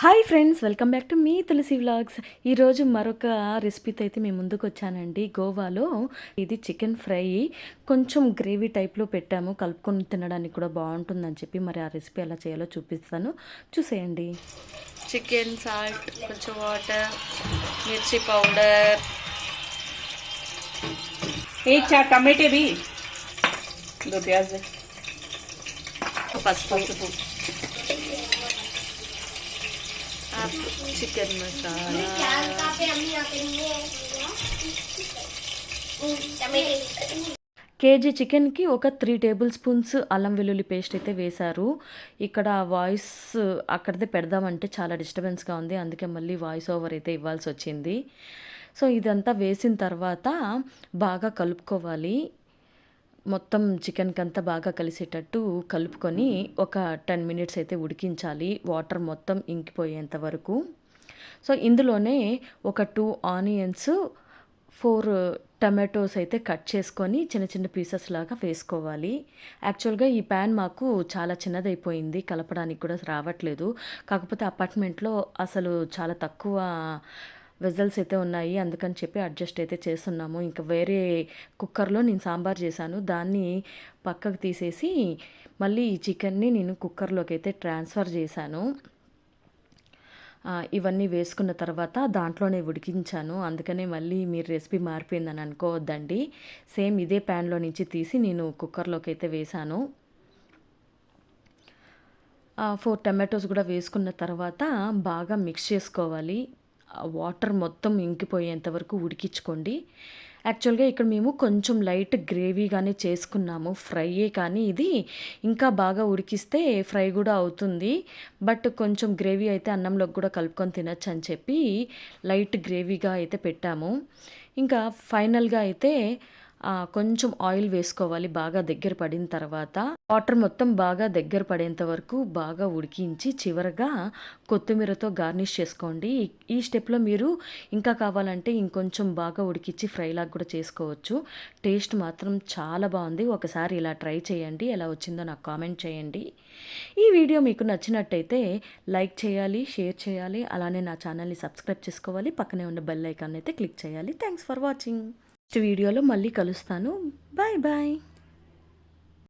Hi friends welcome back to me Tulasi vlogs ఈరోజు మరొక రెసిపీతో అయితే మేము ముందుకు వచ్చానండి. గోవాలో ఇది చికెన్ ఫ్రై కొంచెం గ్రేవీ టైప్లో పెట్టాము. కలుపుకొని తినడానికి కూడా బాగుంటుందని చెప్పి మరి ఆ రెసిపీ ఎలా చేయాలో చూపిస్తాను. చూసేయండి. చికెన్ సాల్ట్ కొంచెం వాటర్ మిర్చి పౌడర్ ఏ పసుపు. చికెన్ మసాలా. కేజీ చికెన్కి ఒక త్రీ టేబుల్ స్పూన్స్ అల్లం వెల్లుల్లి పేస్ట్ అయితే వేశారు. ఇక్కడ వాయిస్ అక్కడిదే పెడదామంటే చాలా డిస్టర్బెన్స్గా ఉంది. అందుకే మళ్ళీ వాయిస్ ఓవర్ అయితే ఇవ్వాల్సి వచ్చింది. సో ఇదంతా వేసిన తర్వాత బాగా కలుపుకోవాలి. మొత్తం చికెన్కి అంతా బాగా కలిసేటట్టు కలుపుకొని ఒక టెన్ మినిట్స్ అయితే ఉడికించాలి. వాటర్ మొత్తం ఇంకిపోయేంత వరకు. సో ఇందులోనే ఒక టూ ఆనియన్స్ ఫోర్ టమాటోస్ అయితే కట్ చేసుకొని చిన్న చిన్న పీసెస్ లాగా వేసుకోవాలి. యాక్చువల్గా ఈ ప్యాన్ మాకు చాలా చిన్నదైపోయింది. కలపడానికి కూడా రావట్లేదు. కాకపోతే అపార్ట్మెంట్లో అసలు చాలా తక్కువ వెజల్స్ అయితే ఉన్నాయి. అందుకని చెప్పి అడ్జస్ట్ అయితే చేస్తున్నాము. ఇంకా వేరే కుక్కర్లో నేను సాంబార్ చేశాను. దాన్ని పక్కకు తీసేసి మళ్ళీ ఈ చికెన్ని నేను కుక్కర్లోకి అయితే ట్రాన్స్ఫర్ చేశాను. ఇవన్నీ వేసుకున్న తర్వాత దాంట్లోనే ఉడికించాను. అందుకనే మళ్ళీ మీరు రెసిపీ మారిపోయిందని అనుకోవద్దండి. సేమ్ ఇదే ప్యాన్లో నుంచి తీసి నేను కుక్కర్లోకి అయితే వేశాను. ఫోర్ టమాటోస్ కూడా వేసుకున్న తర్వాత బాగా మిక్స్ చేసుకోవాలి. వాటర్ మొత్తం ఇంకిపోయేంత వరకు ఉడికించుకోండి. యాక్చువల్గా ఇక్కడ మేము కొంచెం లైట్ గ్రేవీగానే చేసుకున్నాము. ఫ్రైయే కానీ ఇది ఇంకా బాగా ఉడికిస్తే ఫ్రై కూడా అవుతుంది. బట్ కొంచెం గ్రేవీ అయితే అన్నంలోకి కూడా కలుపుకొని తినచ్చు అని చెప్పి లైట్ గ్రేవీగా అయితే పెట్టాము. ఇంకా ఫైనల్గా అయితే కొంచెం ఆయిల్ వేసుకోవాలి బాగా దగ్గర పడిన తర్వాత. వాటర్ మొత్తం బాగా దగ్గర పడేంత వరకు బాగా ఉడికించి చివరగా కొత్తిమీరతో గార్నిష్ చేసుకోండి. ఈ- స్టెప్లో మీరు ఇంకా కావాలంటే ఇంకొంచెం బాగా ఉడికించి ఫ్రైలాగా కూడా చేసుకోవచ్చు. టేస్ట్ మాత్రం చాలా బాగుంది. ఒకసారి ఇలా ట్రై చేయండి. ఎలా వచ్చిందో నాకు కామెంట్ చేయండి. ఈ వీడియో మీకు నచ్చినట్టయితే లైక్ చేయాలి షేర్ చేయాలి. అలానే నా ఛానల్ని సబ్స్క్రైబ్ చేసుకోవాలి. పక్కనే ఉన్న బెల్ ఐకాన్ అయితే క్లిక్ చేయాలి. Thanks for watching. నెక్స్ట్ వీడియోలో మళ్ళీ కలుస్తాను. Bye bye.